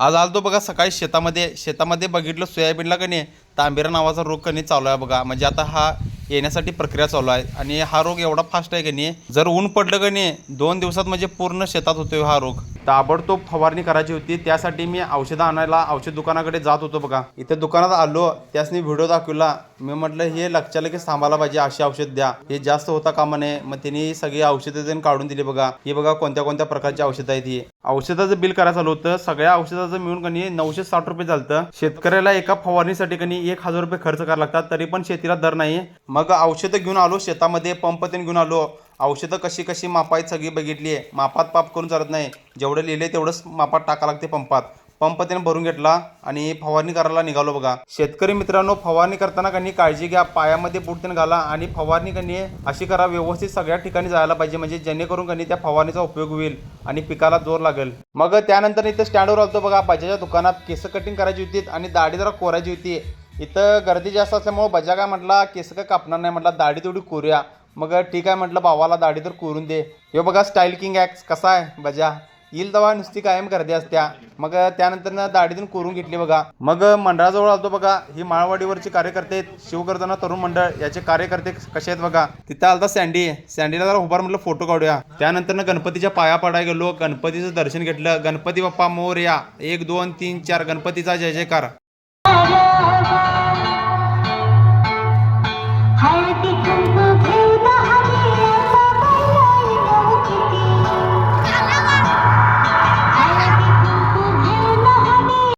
आज आलतो बघा सकाळी शेतामध्ये शेतामध्ये बघितलं सोयाबीनला कणी तांबेरा नावाचा रोग कणी चालू आहे बघा. म्हणजे आता हा येण्यासाठी प्रक्रिया चालू आहे आणि हा रोग एवढा फास्ट आहे कणी जर ऊन पडलं कणी दोन दिवसात म्हणजे पूर्ण शेतात होतोय हा रोग. ताबडतोब फवारणी करायची होती. त्यासाठी मी औषधं आणायला औषध दुकानाकडे जात होतो बघा. इथे दुकानात आलो. त्यासनी व्हिडिओ दाखवला. मी म्हटलं हे लक्षात की सांभाळा पाहिजे. अशी औषध द्या. हे जास्त होता कामा नये. मग त्यांनी सगळी औषधं त्यांनी काढून दिली बघा. हे बघा कोणत्या कोणत्या प्रकारची औषधं आहेत ही. औषधाचं बिल करायचं आलं होतं. सगळ्या औषधाचं मिळून कणी नऊशे साठ रुपये झालं शेतकऱ्याला एका फवारणीसाठी कनी एक हजार रुपये खर्च करायला लागतात. तरी पण शेतीला दर नाही. मग औषधं घेऊन आलो. शेतामध्ये पंप तेन घेऊन आलो. औषधं कशी कशी मापायत सगळी बघितली आहे. मापात पाप करून चालत नाही. जेवढं लिहिले तेवढंच मापात टाका लागते पंपात. पंप त्याने भरून घेतला आणि फवारणी करायला निघालो बघा. शेतकरी मित्रांनो फवारणी करताना त्यांनी काळजी घ्या. पायामध्ये बूट त्याने घाला आणि फवारणी कनी अशी करा व्यवस्थित सगळ्या ठिकाणी जायला पाहिजे. म्हणजे जेणेकरून कनी त्या फवारणीचा उपयोग होईल आणि पिकाला जोर लागेल. मग त्यानंतर इथं स्टँडवर आलतो बघा. बजाच्या दुकानात केस कटिंग करायची होती आणि दाढी जरा कोरायची होती. इथं गर्दी जास्त असल्यामुळे बजा काय म्हटला केस काय कापणार नाही म्हटला. दाढी तेवढी कोरूया. मग ठीक आहे म्हटलं भावाला दाढी तर कोरून दे. हे बघा स्टाईल किंग ॲक्स कसा आहे बजा. येईल तेव्हा नुसती कायम गर्दी असत्या. मग त्यानंतर ना दाढीतून कोरून घेतली बघा. मग मंडळाजवळ आलतो बघा ही माळवाडीवरची कार्यकर्ते शिवगर्जना तरुण मंडळ. याचे कार्यकर्ते कसे आहेत बघा. तिथं आलता सँडी सँडीला जरा उभार म्हटलं फोटो काढूया. त्यानंतर ना गणपतीच्या पाया पडाय गेलो. गणपतीचं दर्शन घेतलं. गणपती बाप्पा मोर या एक दोन तीन चार गणपतीचा जय जयकार.